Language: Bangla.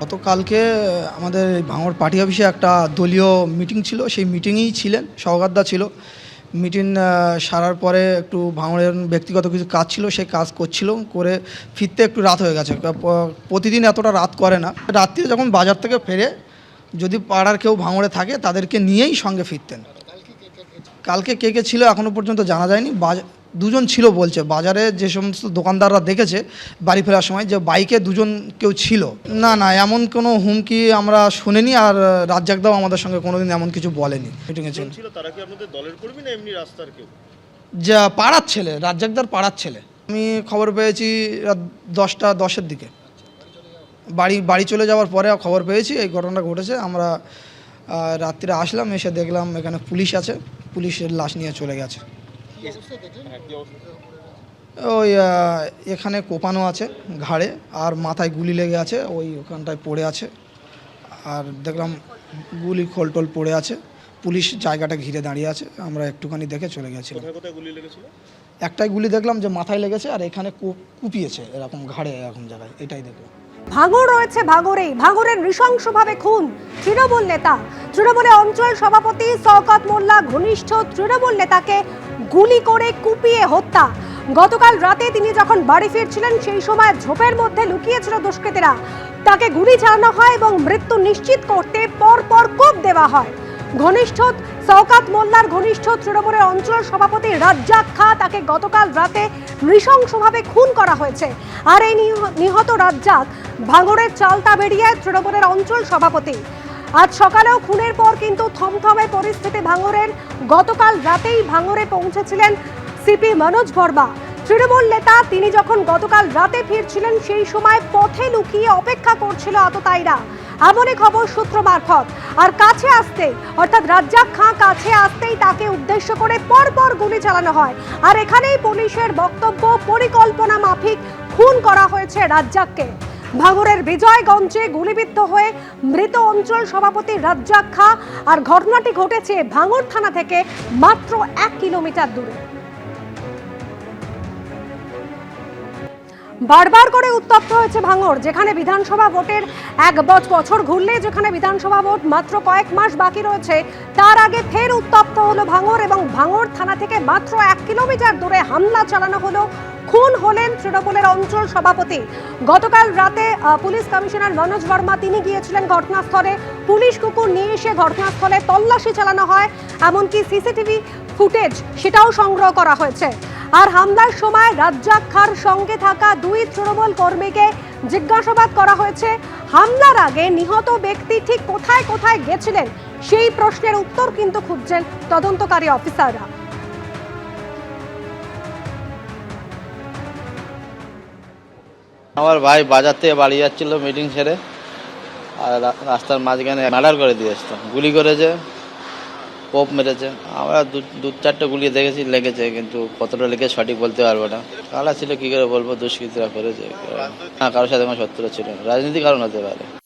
গতকালকে আমাদের ভাঙড় পার্টি অফিসে একটা দলীয় মিটিং ছিল, সেই মিটিংয়েই ছিলেন সহগাদা ছিল। মিটিং সারার পরে একটু ভাঙড়ের ব্যক্তিগত কিছু কাজ ছিল, সেই কাজ করছিল, করে ফিরতে একটু রাত হয়ে গেছে। প্রতিদিন এতটা রাত করে না। রাত্রিরে যখন বাজার থেকে ফেরে, যদি পাড়ার কেউ ভাঙড়ে থাকে, তাদেরকে নিয়েই সঙ্গে ফিরতেন। কালকে কে কে ছিল এখনও পর্যন্ত জানা যায়নি। বাজ- দুজন ছিল বলছে। বাজারে যে সমস্ত দোকানদাররা দেখেছে বাড়ি ফেরার সময় যে বাইকে দুজন কেউ ছিল। না না এমন কোনো হুমকি আমরা শুনিনি আর রাজ্জাকদাও আমাদের সঙ্গে কোনোদিন এমন কিছু বলেনি। মিটিংয়ে ছিল। তারা কি আপনাদের দলের কর্মী না এমনি রাস্তার কেউ? যা পাড়ার ছেলে রাজ্জাকদার পাড়ার ছেলে। আমি খবর পেয়েছি রাত দশটা দশের দিকে। বাড়ি বাড়ি চলে যাওয়ার পরে খবর পেয়েছি এই ঘটনাটা ঘটেছে। আমরা রাত্রিরে আসলাম এসে দেখলাম এখানে পুলিশ আছে। পুলিশের লাশ নিয়ে চলে গেছে। ওই এখানে কোপানো আছে ঘাড়ে আর মাথায় গুলি লেগে আছে ওই ওখানটায় পড়ে আছে। আর দেখলাম গুলি খোলটোল পড়ে আছে পুলিশ জায়গাটা ঘিরে দাঁড়িয়ে আছে আমরা একটুখানি দেখে চলে গেছিলাম একটাই গুলি দেখলাম যে মাথায় লেগেছে আর এখানে কু- কুপিয়েছে এরকম ঘাড়ে এরকম জায়গায় এটাই দেখলাম। ভাঙর রয়েছে ভাঙরেই ভাঙরের নৃশংসভাবে খুন তৃণমূল নেতা। তৃণমূলের অঞ্চল সভাপতি শওকত মোল্লা ঘনিষ্ঠ তৃণমূল নেতাকে গুলি করে কুপিয়ে হত্যা। গতকাল রাতে তিনি যখন বাড়ি ফিরছিলেন, সেই সময় ঝোপের মধ্যে লুকিয়েছিল দুষ্কৃতীরা। তাকে গুলি চালানো হয় এবং মৃত্যু নিশ্চিত করতে পর পর কোপ দেওয়া হয়। ঘনিষ্ঠ শওকাত মোল্লার ঘনিষ্ঠ তৃণমূলের অঞ্চল সভাপতি রাজ্জাক খা তাকে গতকাল রাতে নৃশংসভাবে খুন করা হয়েছে। আর এই নিহ- নিহত রাজ্জাক ভাঙড়ের চালতা বেরিয়ে তৃণমূলের অঞ্চল সভাপতি। আজ সকালেও খুনের পর কিন্তু থমথমে পরিস্থিতি ভাঙড়ের গতকাল রাতেই ভাঙরে পৌঁছেছিলেন সিপি মনোজ বর্মা। তৃণমূল নেতা তিনি যখন গতকাল রাতে ফিরছিলেন, সেই সময় পথে লুকিয়ে অপেক্ষা করছিল আততায়ীরা। এমনই খবর সূত্র মারফত। আর কাছে আসতে, অর্থাৎ রাজ্জাক খাঁ কাছে আসতেই তাকে উদ্দেশ্য করে পরপর গুলি চালানো হয়। আর এখানেই পুলিশের বক্তব্য, পরিকল্পনা মাফিক খুন করা হয়েছে রাজ্জাককে। ভাঙড়ের বিজয়গঞ্জে গুলিবিদ্ধ হয়ে মৃত অঞ্চল সভাপতি রাজ্জাক খা। আর ঘটনাটি ঘটেছে ভাঙড় থানা থেকে মাত্র এক কিলোমিটার দূরে। বারবার করে উত্তপ্ত হয়েছে ভাঙর যেখানে বিধানসভা ভোটের এক বছ- বছর ঘুরলে যেখানে বিধানসভা ভোট মাত্র কয়েক মাস বাকি রয়েছে, তার আগে ফের উত্তপ্ত হলো ভাঙর এবং ভাঙর থানা থেকে মাত্র এক কিলোমিটার দূরে হামলা চালানো হলো, খুন হলেন তৃণমূলের অঞ্চল সভাপতি। গতকাল রাতে পুলিশ কমিশনার মনোজ বর্মা, তিনি গিয়েছিলেন ঘটনাস্থলে। পুলিশ কুকুর নিয়ে এসে ঘটনাস্থলে তল্লাশি চালানো হয়, এমনকি সিসিটিভি ফুটেজ সেটাও সংগ্রহ করা হয়েছে। আর হামলার সময় রাজ্জাক খার সঙ্গে থাকা দুই তৃণমূল কর্মীকে জিজ্ঞাসাবাদ করা হয়েছে। হামলার আগে নিহত ব্যক্তি ঠিক কোথায় কোথায় গেছিলেন, সেই প্রশ্নের উত্তর কিন্তু খুঁজছেন তদন্তকারী অফিসাররা। আমার ভাই বাজার থেকে বাড়ি যাচ্ছিল মিটিং সেরে, আর রাস্তার মাঝখানে মার্ডার করে দিয়ে আসতো। গুলি করেছে কোপ মেরেছে। আমরা দু চারটে গুলি দেখেছি, লেগেছে, কিন্তু কতটা লেগে সঠিক বলতে পারব না। কালা ছিল কি করে বলব, দুষ্কৃতীরা করেছে। না কারোর সাথে আমার শত্রুতা ছিল রাজনীতি কারণ হতে পারে।